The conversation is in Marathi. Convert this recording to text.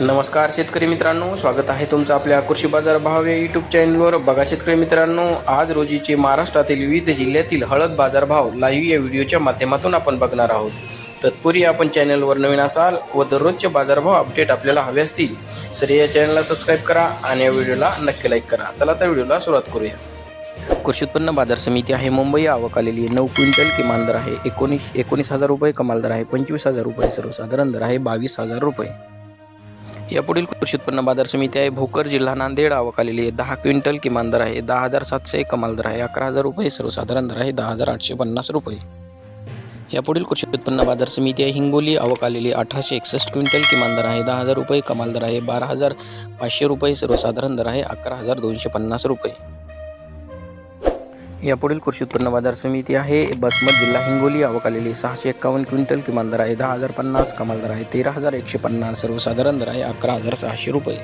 नमस्कार शेतकरी मित्रांनो स्वागत आहे तुमचं आपल्या कृषी बाजार भाव या यूट्यूब चॅनलवर बघा शेतकरी मित्रांनो आज रोजीचे महाराष्ट्रातील विविध जिल्ह्यातील हळद बाजारभाव लाईव्ह या व्हिडिओच्या माध्यमातून आपण बघणार आहोत. तत्पूर्वी आपण चॅनलवर नवीन असाल व दररोजचे बाजारभाव अपडेट आपल्याला हवे असतील तर या चॅनलला सबस्क्राईब करा आणि या व्हिडिओला नक्की लाईक करा. चला तर व्हिडिओला सुरुवात करूया. कृषी उत्पन्न बाजार समिती आहे मुंबई आवक आलेली आहे. नऊ क्विंटल किमान दर आहे. एकोणीस एकोणीस हजार रुपये कमाल दर आहे. पंचवीस हजार रुपये सर्वसाधारण दर आहे. बावीस हजार रुपये. यापुढील कृषी उत्पन्न बाजार समिती आहे. भोकर जिल्हा नांदेड. आवक आलेली आहे. दहा क्विंटल किमान दर आहे. दहा हजार सातशे कमाल दर आहे. अकरा हजार रुपये सर्वसाधारण दर आहे. दहा हजार आठशे पन्नास रुपये. यापुढील कृषी उत्पन्न बाजार समिती आहे. हिंगोली. आवक आलेली अठराशे एकसष्ट क्विंटल किमान दर आहे. दहा हजार रुपये कमाल दर आहे. बारा हजार पाचशे रुपये सर्वसाधारण दर आहे. अकरा हजार दोनशे पन्नास रुपये. यापुढील कृषी उत्पन्न बाजार समिती आहे. बसमत जिल्हा हिंगोली आवक आलेली सहाशे एक्कावन्न क्विंटल किमान दर आहे दहा हजार पन्नास कमाल दर आहे तेरा हजार एकशे पन्नास सर्वसाधारण दर आहे अकरा हजार सहाशे रुपये.